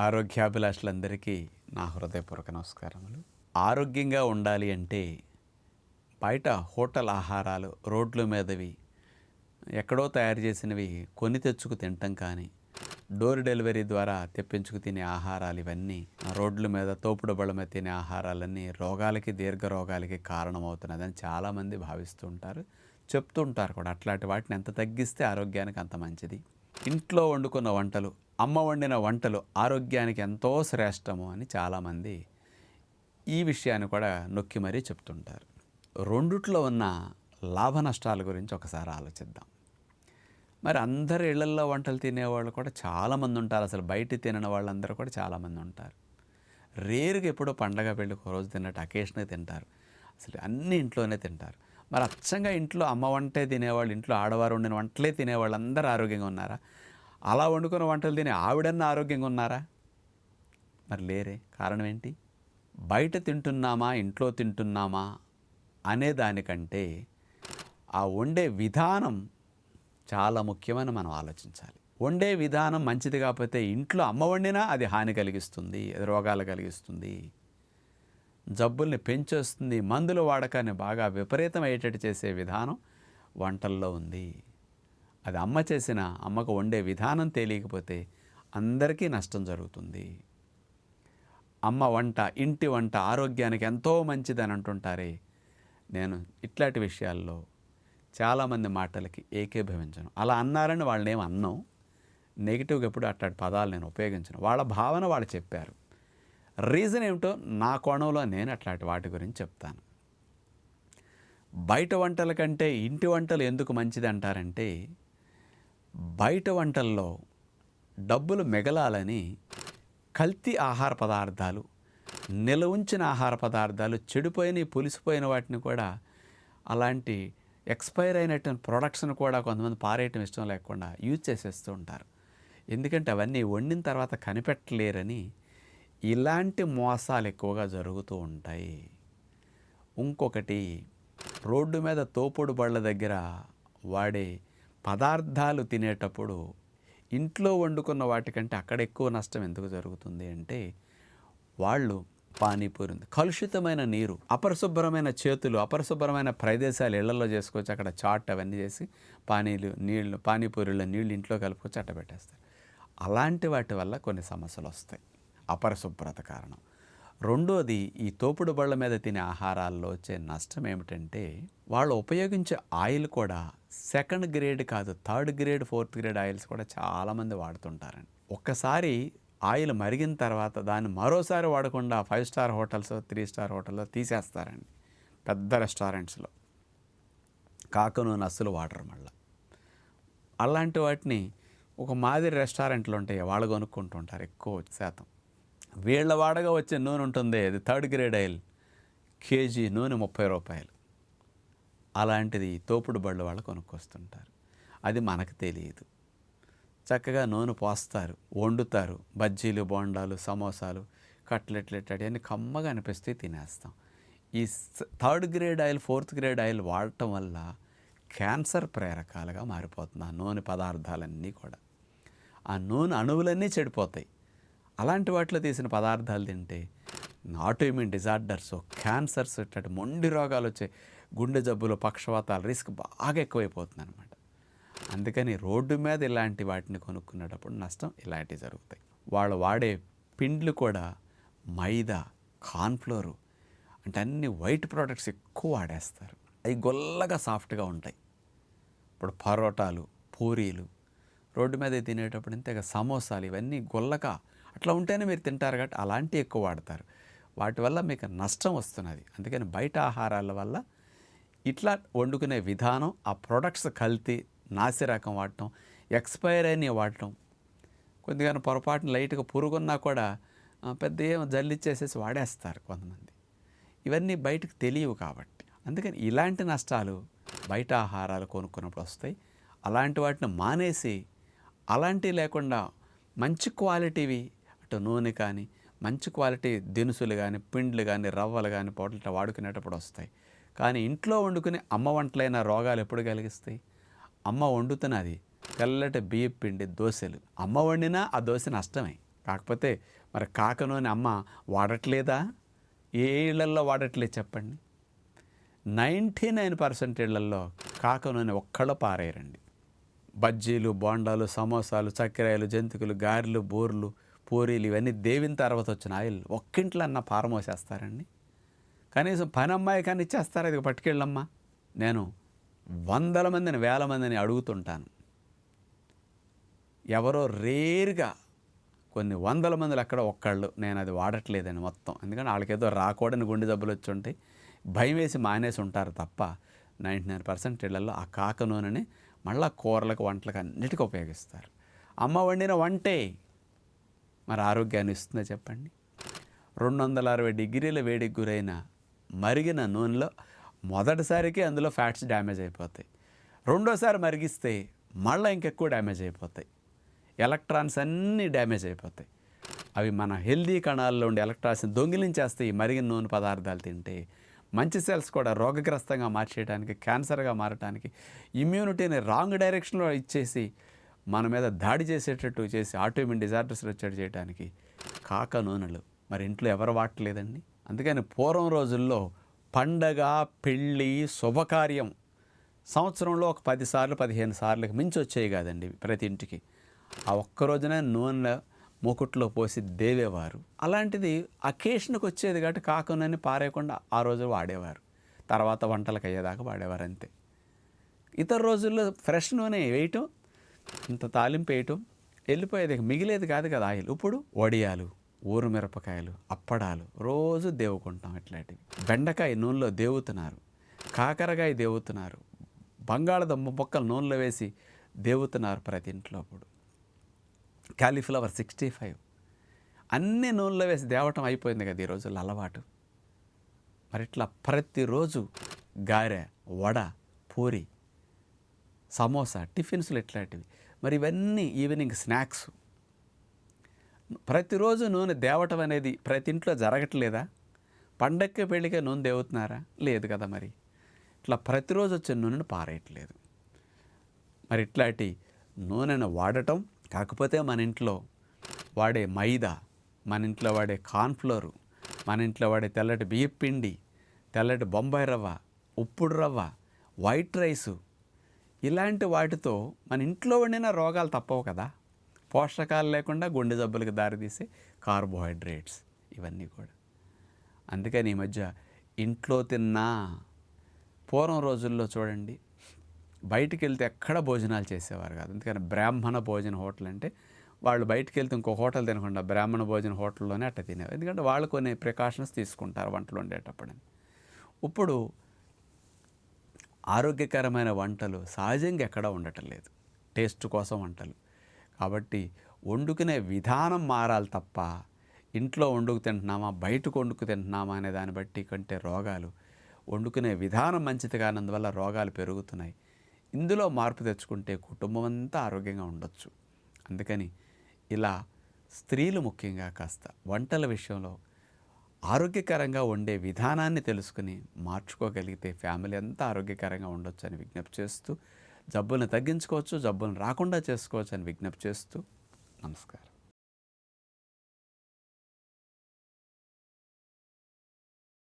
ఆరోగ్యాభిలాషులందరికీ నా హృదయపూర్వక నమస్కారములు. ఆరోగ్యంగా ఉండాలి అంటే బయట హోటల్ ఆహారాలు రోడ్ల మీదవి ఎక్కడో తయారు చేసినవి కొని తెచ్చుకు తినటం కానీ డోర్ డెలివరీ ద్వారా తెప్పించుకు తినే ఆహారాలు ఇవన్నీ రోడ్ల మీద తోపుడు బళ్ళ మీద తినే ఆహారాలన్నీ రోగాలకి దీర్ఘ రోగాలకి కారణమవుతున్నదని చాలామంది భావిస్తూ ఉంటారు చెప్తుంటారు కూడా. అట్లాంటి వాటిని ఎంత తగ్గిస్తే ఆరోగ్యానికి అంత మంచిది. ఇంట్లో వండుకున్న వంటలు అమ్మ వండిన వంటలు ఆరోగ్యానికి ఎంతో శ్రేష్టము అని చాలామంది ఈ విషయాన్ని కూడా నొక్కి మరీ చెప్తుంటారు. రెండిట్లో ఉన్న లాభ నష్టాల గురించి ఒకసారి ఆలోచిద్దాం. మరి అందరి ఇళ్ళల్లో వంటలు తినేవాళ్ళు కూడా చాలామంది ఉంటారు. అసలు బయట తినని వాళ్ళందరూ కూడా చాలామంది ఉంటారు. రేరుగా ఎప్పుడో పండగ పెళ్ళి ఒక రోజు తిన్నట్టు అకేషన్గా తింటారు. అసలు అన్ని ఇంట్లోనే తింటారు. మరి అచ్చంగా ఇంట్లో అమ్మ వంటే తినేవాళ్ళు ఇంట్లో ఆడవారు వండిన వంటలే తినేవాళ్ళు అందరూ ఆరోగ్యంగా ఉన్నారా? అలా వండుకున్న వంటలు తినే ఆవిడన్న ఆరోగ్యంగా ఉన్నారా? మరి లేరే. కారణం ఏంటి? బయట తింటున్నామా? ఇంట్లో తింటున్నామా? అనే దానికంటే ఆ వండే విధానం చాలా ముఖ్యమని మనం ఆలోచించాలి. వండే విధానం మంచిది కాకపోతే ఇంట్లో అమ్మ వండినా అది హాని కలిగిస్తుంది రోగాలు కలిగిస్తుంది. జబ్బుల్ని పెంచేస్తుంది మందుల వాడకాన్ని బాగా విపరీతం అయ్యేటట్టు చేసే విధానం వంటల్లో ఉంది. అది అమ్మ చేసిన అమ్మకు వండే విధానం తెలియకపోతే అందరికీ నష్టం జరుగుతుంది. అమ్మ వంట ఇంటి వంట ఆరోగ్యానికి ఎంతో మంచిదని అంటుంటారే. నేను ఇట్లాంటి విషయాల్లో చాలామంది మాటలకి ఏకీభవించను. అలా అన్నారని వాళ్ళని ఏం అన్నాం. నెగిటివ్గా ఎప్పుడు అట్లాంటి పదాలు నేను ఉపయోగించను. వాళ్ళ భావన వాళ్ళు చెప్పారు. రీజన్ ఏమిటో నా కోణంలో నేను అట్లాంటి వాటి గురించి చెప్తాను. బయట వంటల కంటే ఇంటి వంటలు ఎందుకు మంచిది అంటారంటే బయట వంటల్లో డబ్బులు మిగలాలని కల్తీ ఆహార పదార్థాలు నిల ఉంచిన ఆహార పదార్థాలు చెడిపోయిన పులిసిపోయిన వాటిని కూడా అలాంటి ఎక్స్పైర్ అయినటువంటి ప్రొడక్ట్స్ని కూడా కొంతమంది పారేయటం ఇష్టం లేకుండా యూజ్ చేసేస్తూ ఉంటారు. ఎందుకంటే అవన్నీ వండిన తర్వాత కనిపెట్టలేరని ఇలాంటి మోసాలు ఎక్కువగా జరుగుతూ ఉంటాయి. ఇంకొకటి రోడ్డు మీద తోపుడు బళ్ళ దగ్గర వాడే పదార్థాలు తినేటప్పుడు ఇంట్లో వండుకున్న వాటికంటే అక్కడ ఎక్కువ నష్టం ఎందుకు జరుగుతుంది అంటే వాళ్ళు పానీపూరి ఉంది కలుషితమైన నీరు అపరిశుభ్రమైన చేతులు అపరిశుభ్రమైన ప్రదేశాలు ఇళ్ళలో చేసుకోవచ్చు అక్కడ చాట్ అవన్నీ చేసి పానీలు నీళ్ళు పానీపూరిలో నీళ్ళు ఇంట్లో కలుపుకొని చట్ట పెట్టేస్తారు. అలాంటి వాటి వల్ల కొన్ని సమస్యలు వస్తాయి. అపరిశుభ్రత కారణం. రెండోది ఈ తోపుడు బళ్ళ మీద తినే ఆహారాల్లో వచ్చే నష్టం ఏమిటంటే వాళ్ళు ఉపయోగించే ఆయిల్ కూడా సెకండ్ గ్రేడ్ కాదు third grade fourth grade oils కూడా చాలామంది వాడుతుంటారండి. ఒక్కసారి ఆయిల్ మరిగిన తర్వాత దాన్ని మరోసారి వాడకుండా five star hotels three star హోటల్లో తీసేస్తారండి పెద్ద రెస్టారెంట్స్లో. కాకను అస్సలు వాడరు మళ్ళీ. అలాంటి వాటిని ఒక మాదిరి రెస్టారెంట్లు ఉంటాయి వాళ్ళు కొనుక్కుంటుంటారు ఎక్కువ శాతం. వీళ్ళ వాడగా వచ్చే నూనె ఉంటుంది. అది థర్డ్ గ్రేడ్ ఆయిల్. కేజీ నూనె ముప్పై రూపాయలు. అలాంటిది తోపుడు బళ్ళు వాళ్ళు కొనుక్కొస్తుంటారు. అది మనకు తెలియదు. చక్కగా నూనె పోస్తారు వండుతారు. బజ్జీలు బోండాలు సమోసాలు కట్లెట్లు ఇట్లాంటి అన్నీ కమ్మగా అనిపిస్తే తినేస్తాం. ఈ third grade oil fourth grade oil వాడటం వల్ల క్యాన్సర్ ప్రేరకాలుగా మారిపోతుంది. ఆ నూనె పదార్థాలన్నీ కూడా. ఆ నూనె అణువులన్నీ చెడిపోతాయి. అలాంటి వాటిలో తీసిన పదార్థాలు తింటే ఆటోఇమ్యూన్ డిజార్డర్స్ క్యాన్సర్స్ ఇట్లాంటి మొండి రోగాలు వచ్చే గుండె జబ్బులు పక్షవాతాలు రిస్క్ బాగా ఎక్కువైపోతుంది అనమాట అందుకని రోడ్డు మీద ఇలాంటి వాటిని కొనుక్కునేటప్పుడు నష్టం ఇలాంటివి జరుగుతాయి. వాళ్ళు వాడే పిండ్లు కూడా మైదా కార్న్ఫ్లోరు అంటే అన్ని వైట్ ప్రోడక్ట్స్ ఎక్కువ వాడేస్తారు. అవి గొల్లగా సాఫ్ట్గా ఉంటాయి. ఇప్పుడు పరోటాలు పూరీలు రోడ్డు మీద తినేటప్పుడు ఇంతగా సమోసాలు ఇవన్నీ గొల్లగా అట్లా ఉంటేనే మీరు తింటారు కాబట్టి అలాంటివి ఎక్కువ వాడతారు. వాటి వల్ల మీకు నష్టం వస్తున్నది. అందుకని బయట ఆహారాల వల్ల ఇట్లా వండుకునే విధానం ఆ ప్రొడక్ట్స్ కల్తీ నాసిరకం వాడటం ఎక్స్పైర్ అయినవి వాడటం కొద్దిగా పొరపాటున లైట్గా పురుగున్నా కూడా పెద్ద ఏం జల్లిచ్చేసేసి వాడేస్తారు కొంతమంది. ఇవన్నీ బయటకు తెలియవు కాబట్టి. అందుకని ఇలాంటి నష్టాలు బయట ఆహారాలు కొనుక్కున్నప్పుడు వస్తాయి. అలాంటి వాటిని మానేసి అలాంటివి లేకుండా మంచి క్వాలిటీవి అటు నూనె కానీ మంచి క్వాలిటీ దినుసులు కానీ పిండ్లు కానీ రవ్వలు కానీ పొట్లట వాడుకునేటప్పుడు వస్తాయి. కానీ ఇంట్లో వండుకునే అమ్మ వంటలైన రోగాలు ఎప్పుడు కలిగిస్తాయి? అమ్మ వండుతున్నది తెల్లటి బియ్యం పిండి దోశలు. అమ్మ వండినా ఆ దోశ నష్టమే. కాకపోతే మరి కాక నూనె అమ్మ వాడట్లేదా? ఏ ఇళ్ళల్లో వాడట్లేదు చెప్పండి. నైంటీ నైన్ పర్సెంట్ ఇళ్ళల్లో కాక నూనె ఒక్కళ్ళు పారేయరండి. బజ్జీలు బోండాలు సమోసాలు చక్కెరాయలు జంతికలు గారెలు బూర్లు పూరీలు ఇవన్నీ దేవిన తర్వాత వచ్చిన ఆయిల్ ఒక్కింట్లో అన్న పారమోసేస్తారండి కనీసం పని అమ్మాయి కానీ ఇచ్చేస్తారు అది పట్టుకెళ్ళమ్మా. నేను వందల మందిని వేల మందిని అడుగుతుంటాను. ఎవరో రేరుగా కొన్ని వందల మందిలో అక్కడ ఒక్కళ్ళు నేను అది వాడట్లేదని మొత్తం. ఎందుకంటే వాళ్ళకేదో రాకూడని గుండె జబ్బులు వచ్చి ఉంటాయి. భయం వేసి మానేసి ఉంటారు తప్ప నైంటీ నైన్ పర్సెంట్ ఇళ్ళలో ఆ కాక నూనెని మళ్ళీ కూరలకు వంటలకు అన్నిటికీ ఉపయోగిస్తారు. అమ్మ వండిన వంటే మరి ఆరోగ్యాన్ని ఇస్తుందో చెప్పండి. రెండు వందల అరవై డిగ్రీల వేడికి గురైన మరిగిన నూనెలో మొదటిసారికి అందులో ఫ్యాట్స్ డ్యామేజ్ అయిపోతాయి. రెండోసారి మరిగిస్తే మళ్ళీ ఇంకెక్కువ డ్యామేజ్ అయిపోతాయి. ఎలక్ట్రాన్స్ అన్నీ డ్యామేజ్ అయిపోతాయి. అవి మన హెల్దీ కణాల్లో ఉండే ఎలక్ట్రాన్స్ని దొంగిలించేస్తాయి. మరిగిన నూనె పదార్థాలు తింటే మంచి సెల్స్ కూడా రోగగ్రస్తంగా మార్చేయడానికి క్యాన్సర్గా మారడానికి ఇమ్యూనిటీని రాంగ్ డైరెక్షన్లో ఇచ్చేసి మన మీద దాడి చేసేటట్టు చేసి ఆటోమిన్ డిజార్డర్స్ వచ్చేట్టు చేయడానికి కాక నూనెలు. మరి ఇంట్లో ఎవరు వాడలేదండి అందుకని పూర్వం రోజుల్లో పండగ పెళ్ళి శుభకార్యం సంవత్సరంలో ఒక పది సార్లు పదిహేను సార్లకు మించి వచ్చేవి కాదండి ప్రతి ఇంటికి. ఆ ఒక్కరోజునే నూనె మూకుట్లో పోసి దేవేవారు. అలాంటిది అకేషన్కి వచ్చేది కాబట్టి కాకునని పారేయకుండా ఆ రోజు వాడేవారు. తర్వాత వంటలకు అయ్యేదాకా వాడేవారు అంతే. ఇతర రోజుల్లో ఫ్రెష్ నూనె వేయటం ఇంత తాలింపు వేయటం వెళ్ళిపోయేది మిగిలేదు మిగిలేది కాదు కదా ఆయిల్. ఇప్పుడు వడియాలు ఊరు మిరపకాయలు అప్పడాలు రోజు దేవుకుంటాం ఇట్లాంటివి. బెండకాయ నూనెలో దేవుతున్నారు కాకరకాయ దేవుతున్నారు బంగాళదుంప మొక్కలు నూనెలో వేసి దేవుతున్నారు ప్రతి ఇంట్లో అప్పుడు. Cauliflower sixty five. అన్ని నూనెలో వేసి దేవటం అయిపోయింది కదా ఈ రోజుల్లో అలవాటు. మరి ఇట్లా ప్రతిరోజు గారె వడ పూరి సమోసా టిఫిన్స్లు ఇట్లాంటివి. మరి ఇవన్నీ ఈవినింగ్ స్నాక్స్. ప్రతిరోజు నూనె దేవటం అనేది ప్రతి ఇంట్లో జరగట్లేదా? పండక్కి పెళ్ళికే నూనె దేవుతున్నారా? లేదు కదా మరి. ఇట్లా ప్రతిరోజు వచ్చే నూనెను పారేయట్లేదు. మరి ఇట్లాంటి నూనెను వాడటం కాకపోతే మన ఇంట్లో వాడే మైదా మన ఇంట్లో వాడే కార్న్ఫ్లోరు మన ఇంట్లో వాడే తెల్లటి బియ్యం పిండి తెల్లటి బొంబాయి రవ్వ ఉప్పుడు రవ్వ వైట్ రైసు ఇలాంటి వాటితో మన ఇంట్లో వండిన రోగాలు తప్పవు కదా. పోషకాలు లేకుండా గుండె జబ్బులకు దారితీసే కార్బోహైడ్రేట్స్ ఇవన్నీ కూడా. అందుకని ఈ మధ్య ఇంట్లో తిన్నా పూర్వం రోజుల్లో చూడండి బయటికి వెళ్తే ఎక్కడ భోజనాలు చేసేవారు కాదు. అందుకని బ్రాహ్మణ భోజన హోటల్ అంటే వాళ్ళు బయటికి వెళ్తే ఇంకో హోటల్ తినకుండా బ్రాహ్మణ భోజన హోటల్లోనే అట్ట తినేవారు. ఎందుకంటే వాళ్ళు కొన్ని ప్రికాషన్స్ తీసుకుంటారు వంటలు వండేటప్పుడు ఇప్పుడు ఆరోగ్యకరమైన వంటలు సహజంగా ఎక్కడ ఉండటం లేదు. టేస్ట్ కోసం వంటలు. కాబట్టి వండుకునే విధానం మారాలి తప్ప ఇంట్లో వండుకు తింటున్నామా బయటకు వండుకు తింటున్నామా అనే దాన్ని బట్టి కంటే రోగాలు వండుకునే విధానం మంచిది కానందువల్ల రోగాలు పెరుగుతున్నాయి. ఇందులో మార్పు తెచ్చుకుంటే కుటుంబం అంతా ఆరోగ్యంగా ఉండొచ్చు. అందుకని ఇలా స్త్రీలు ముఖ్యంగా కాస్త వంటల విషయంలో ఆరోగ్యకరంగా వండే విధానాన్ని తెలుసుకుని మార్చుకోగలిగితే ఫ్యామిలీ అంతా ఆరోగ్యకరంగా ఉండొచ్చు అని విజ్ఞప్తి చేస్తూ జబ్బులను తగ్గించుకోవచ్చు జబ్బులను రాకుండా చేసుకోవచ్చు అని విజ్ఞప్తి చేస్తూ నమస్కారం.